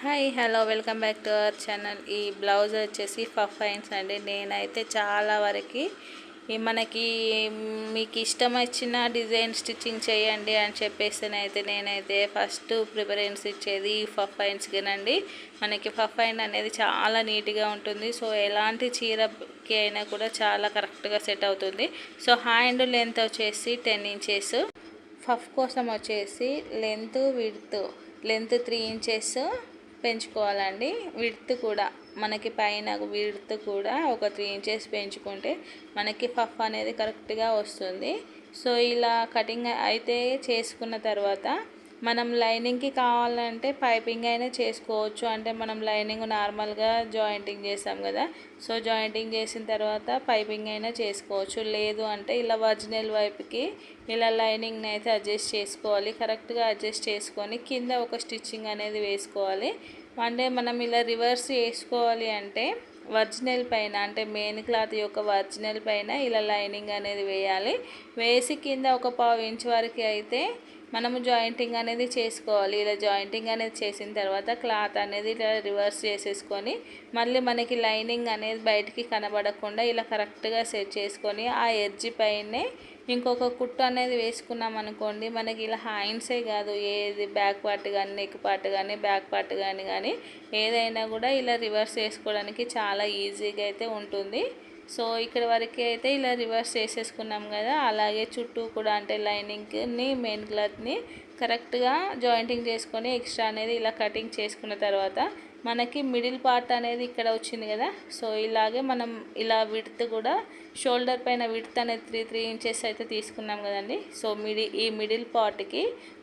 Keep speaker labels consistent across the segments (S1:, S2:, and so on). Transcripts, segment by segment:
S1: Hi hello welcome back to our channel. ఈ blouse వచ్చేసి ఫఫైన్స్ అండి నేనైతే చాలా వరకు మనకి మీకు ఇష్టం వచ్చిన డిజైన్ స్టిచ్చింగ్ చేయండి అని చెప్పేసి నేనైతే ఫస్ట్ ప్రిఫరెన్స్ ఇచ్చేది ఈ ఫఫైన్స్కినండి మనకి ఫఫైన్ అనేది చాలా నీట్గా ఉంటుంది. సో ఎలాంటి చీరకి అయినా కూడా చాలా కరెక్ట్గా సెట్ అవుతుంది. సో హ్యాండ్ లెంత్ వచ్చేసి టెన్ ఇంచెస్. ఫఫ్ కోసం వచ్చేసి length width length three inches. పెంచుకోవాలండి. Width కూడా మనకి పైన విడ్త్ కూడా ఒక త్రీ ఇంచెస్ పెంచుకుంటే మనకి పఫ్ అనేది కరెక్ట్గా వస్తుంది. సో ఇలా కటింగ్ అయితే చేసుకున్న తర్వాత మనం లైనింగ్కి కావాలంటే పైపింగ్ అయినా చేసుకోవచ్చు. అంటే మనం లైనింగ్ నార్మల్గా జాయింటింగ్ చేసాం కదా సో జాయింటింగ్ చేసిన తర్వాత పైపింగ్ అయినా చేసుకోవచ్చు. లేదు అంటే ఇలా ఒరిజినల్ వైపుకి ఇలా లైనింగ్ని అయితే అడ్జస్ట్ చేసుకోవాలి. కరెక్ట్గా అడ్జస్ట్ చేసుకొని కింద ఒక స్టిచ్చింగ్ అనేది వేసుకోవాలి. అంటే మనం ఇలా రివర్స్ వేసుకోవాలి అంటే ఒరిజినల్ పైన అంటే మెయిన్ క్లాత్ యొక్క ఒరిజినల్ పైన ఇలా లైనింగ్ అనేది వేయాలి. వేసి కింద ఒక పావు ఇంచ్ వరకు అయితే మనము జాయింటింగ్ అనేది చేసుకోవాలి. ఇలా జాయింటింగ్ అనేది చేసిన తర్వాత క్లాత్ అనేది ఇలా రివర్స్ చేసేసుకొని మళ్ళీ మనకి లైనింగ్ అనేది బయటికి కనబడకుండా ఇలా కరెక్ట్గా సెట్ చేసుకొని ఆ ఎడ్జి పైనే ఇంకొక కుట్టు అనేది వేసుకున్నాం అనుకోండి మనకి ఇలా హ్యాండ్సే కాదు. ఏది బ్యాక్ పార్ట్ కానీ నెక్ పార్ట్ కానీ బ్యాక్ పార్ట్ కానీ కానీ ఏదైనా కూడా ఇలా రివర్స్ చేసుకోవడానికి చాలా ఈజీగా అయితే ఉంటుంది. సో ఇక్కడ వరకు అయితే ఇలా రివర్స్ చేసేసుకున్నాం కదా. అలాగే చుట్టూ కూడా అంటే లైనింగ్ని మెయిన్ క్లాత్ని కరెక్ట్గా జాయింటింగ్ చేసుకొని ఎక్స్ట్రా అనేది ఇలా కటింగ్ చేసుకున్న తర్వాత మనకి మిడిల్ పార్ట్ అనేది ఇక్కడ వచ్చింది కదా సో ఇలాగే మనం ఇలా విడ్త్ కూడా షోల్డర్ పైన విడ్త్ అనేది త్రీ త్రీ ఇంచెస్ అయితే తీసుకున్నాం కదండి. సో మిడి ఈ మిడిల్ పార్ట్కి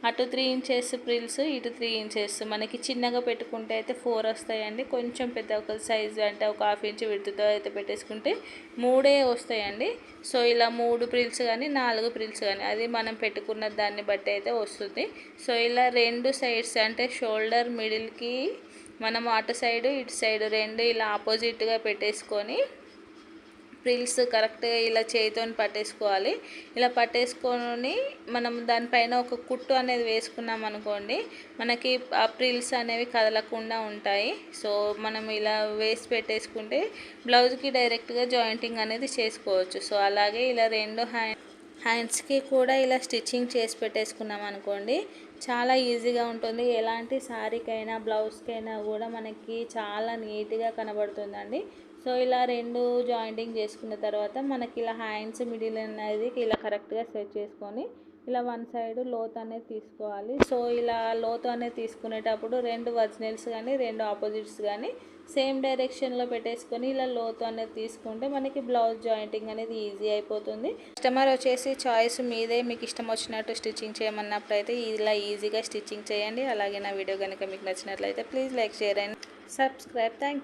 S1: అటు త్రీ ఇంచెస్ ప్రిల్స్ ఇటు త్రీ ఇంచెస్ మనకి చిన్నగా పెట్టుకుంటే అయితే ఫోర్ వస్తాయండి. కొంచెం పెద్ద ఒక సైజు అంటే ఒక హాఫ్ ఇంచ్ విడ్త్తో అయితే పెట్టేసుకుంటే మూడే వస్తాయండి. సో ఇలా మూడు ప్రిల్స్ కానీ నాలుగు ప్రిల్స్ కానీ అది మనం పెట్టుకున్న దాన్ని బట్టి అయితే వస్తుంది. సో ఇలా రెండు సైడ్స్ అంటే షోల్డర్ మిడిల్కి మనం అటు సైడు ఇటు సైడ్ రెండు ఇలా ఆపోజిట్గా పెట్టేసుకొని ప్రిల్స్ కరెక్ట్గా ఇలా చేతితో పట్టేసుకోవాలి. ఇలా పట్టేసుకొని మనం దానిపైన ఒక కుట్టు అనేది వేసుకున్నాం అనుకోండి మనకి ఆ ప్రిల్స్ అనేవి కదలకుండా ఉంటాయి. సో మనం ఇలా వేసి పెట్టేసుకుంటే బ్లౌజ్కి డైరెక్ట్గా జాయింటింగ్ అనేది చేసుకోవచ్చు. సో అలాగే ఇలా రెండు హ్యాండ్ హ్యాండ్స్కి కూడా ఇలా స్టిచ్చింగ్ చేసి పెట్టేసుకున్నాం అనుకోండి చాలా ఈజీగా ఉంటుంది. ఎలాంటి శారీకైనా బ్లౌజ్కైనా కూడా మనకి చాలా నీట్గా కనబడుతుందండి. సో ఇలా రెండు జాయింటింగ్ చేసుకున్న తర్వాత మనకి ఇలా హ్యాండ్స్ మిడిల్ అనేది ఇలా కరెక్ట్గా సెట్ చేసుకొని ఇలా వన్ సైడ్ లోత్ అనేది తీసుకోవాలి. సో ఇలా లోత్ అనేది తీసుకునేటప్పుడు రెండు ఒరిజినల్స్ కానీ రెండు ఆపోజిట్స్ కానీ సేమ్ డైరెక్షన్లో పెట్టేసుకొని ఇలా లోతు అనేది తీసుకుంటే మనకి బ్లౌజ్ జాయింటింగ్ అనేది ఈజీ అయిపోతుంది. కస్టమర్ వచ్చేసి చాయిస్ మీదే మీకు ఇష్టం వచ్చినట్టు స్టిచ్చింగ్ చేయమన్నప్పుడు అయితే ఇలా ఈజీగా స్టిచ్చింగ్ చేయండి. అలాగే నా వీడియో కనుక మీకు నచ్చినట్లయితే please like share and subscribe. Thank